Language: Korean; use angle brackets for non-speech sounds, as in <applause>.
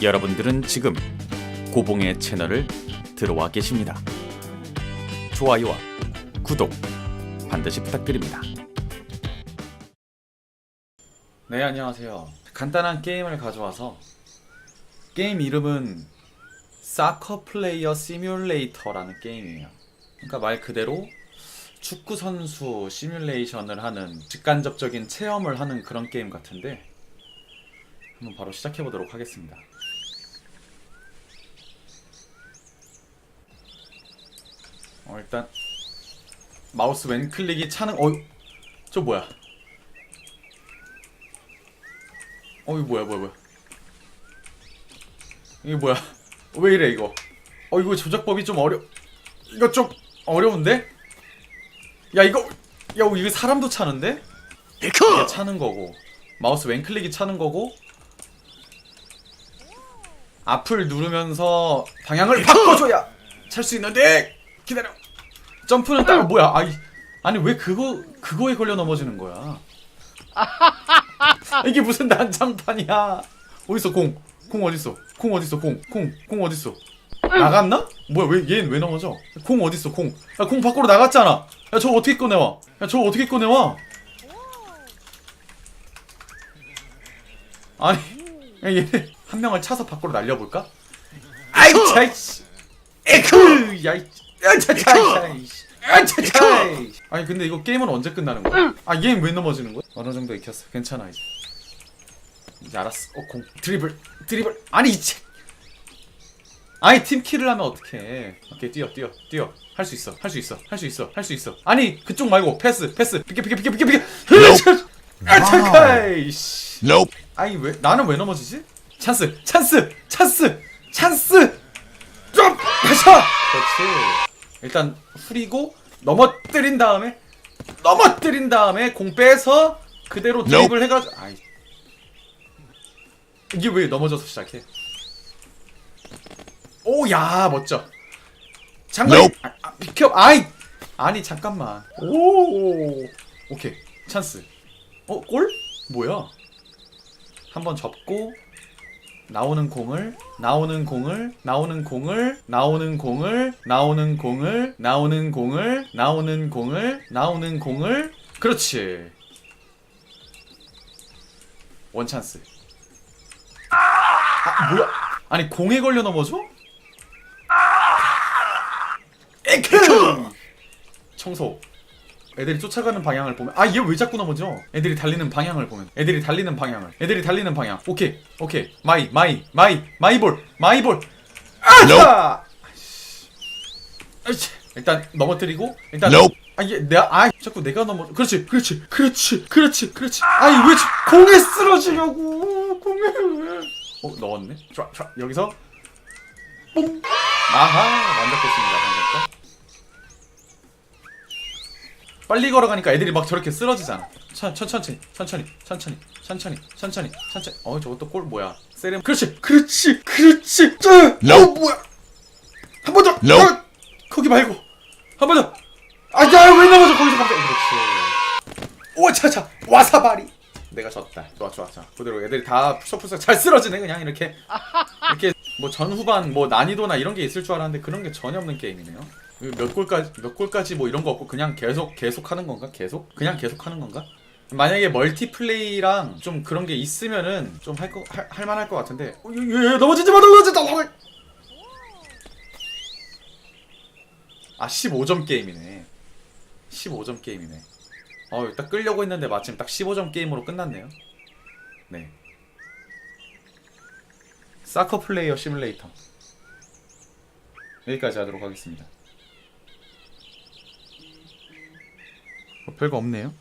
여러분들은 지금 고봉의 채널을 들어와 계십니다. 좋아요와 구독 반드시 부탁드립니다. 네, 안녕하세요. 간단한 게임을 가져와서 게임 이름은 사커 플레이어 시뮬레이터라는 게임이에요. 그러니까 말 그대로 축구 선수 시뮬레이션을 하는 직간접적인 체험을 하는 그런 게임 같은데 한번 바로 시작해 보도록 하겠습니다. 어, 일단 마우스 왼클릭이 차는 어저 뭐야? 어 이거 뭐야 뭐야 뭐야? 이게 뭐야? 왜 이래 이거? 어 이거 조작법이 좀 어려 이거 좀 어려운데? 야 이거 야 이거 사람도 차는데? 이게 차는 거고 마우스 왼클릭이 차는 거고 앞을 누르면서 방향을 바꿔줘야 찰 수 있는데 기다려. 점프는 딱 뭐야? 아이 아니 왜 그거 그거에 걸려 넘어지는 거야? <laughs> 이게 무슨 난장판이야? 어딨어 공. 공 어딨어? 공 어딨어? 공 공 공 어딨어? 나갔나? 뭐야 왜 얘는 왜 넘어져? 공 어딨어? 공 야 공 밖으로 나갔잖아. 야 저거 어떻게 꺼내와? 야 저거 어떻게 꺼내와? 아니 야, 얘한 명을 차서 밖으로 날려볼까? 아이 차이씨. 에크 야이 야차차 아니 근데 이거 게임은 언제 끝나는 거야? 아 얘는 왜 넘어지는 거야? 어느 정도 익혔어? 괜찮아 이제. 이제 알았어. 어공 드리블 드리블. 아니 이제 아니 팀킬을 하면 어떡해. 오케이 뛰어 뛰어 뛰어. 할 수 있어 할 수 있어 할 수 있어 할 수 있어. 아니 그쪽 말고 패스 패스. 비켜 비켜 비켜 비켜 비켜. <laughs> 아 잠깐 이씨. Nope. 아니 왜 나는 왜 넘어지지? 찬스 찬스 찬스 찬스. 좀 가자 그렇지 일단 후리고 넘어뜨린 다음에 넘어뜨린 다음에 공 빼서 그대로 드립을 해가지고 아이. 이게 왜 넘어져서 시작해? 오야 멋져. 장관 Nope. 아, 아, 비켜. 아이! 아니 잠깐만. 오 오케이. 찬스. 어 골? 뭐야? 한번 접고 나오는 공을 나오는 공을 나오는 공을 나오는 공을 나오는 공을 나오는 공을 나오는 공을 나오는 공을. 그렇지. 원 찬스. 아 뭐야? 아니 공에 걸려 넘어져? 에크 청소 애들이 쫓아가는 방향을 보면 아 얘 왜 자꾸 넘어져? 애들이 달리는 방향을 보면. 애들이 달리는 방향을. 애들이 달리는 방향. 오케이 오케이. 마이 마이 마이 마이볼 마이볼. 아이씨. 일단 넘어뜨리고 일단 Nope. 아 이게 내가 아 자꾸 내가 넘어 그렇지 그렇지 그렇지 그렇지 그렇지. 아니 왜 저- 공에 쓰러지려고? 공에 왜어 넣었네? 좋아 좋아. 여기서? 뽕 아하 완벽했습니다. 방금 빨리 걸어가니까 애들이 막 저렇게 쓰러지잖아. 천, 천천히, 천천히, 천천히, 천천히, 천천히, 천천히. 어, 저것도 골 뭐야? 세렘. 그렇지, 그렇지, 그렇지. 저, 어, Nope. 뭐야? 한 번 더. Nope. 어, 거기 말고. 한 번 더. 아, 야, 왜 넘어져? 거기서 갑자기. 그렇지. 오, 차차. 와사바리. 내가 졌다. 좋아, 좋아, 좋아. 그대로 애들이 다 푸석푸석 잘 쓰러지네. 그냥 이렇게. 이렇게 뭐 전후반 뭐 난이도나 이런 게 있을 줄 알았는데 그런 게 전혀 없는 게임이네요. 몇 골까지 몇 골까지 뭐 이런 거 없고 그냥 계속 계속 하는 건가? 계속? 그냥 계속 하는 건가? 만약에 멀티플레이랑 좀 그런 게 있으면은 좀 할 거할 만할 것 같은데. 어, 예, 예, 넘어지지 마, 넘어지지 마. 아, 15점 게임이네. 15점 게임이네. 어, 딱 끌려고 했는데 마침 딱 15점 게임으로 끝났네요. 네. 사커 플레이어 시뮬레이터. 여기까지 하도록 하겠습니다. 별거 없네요.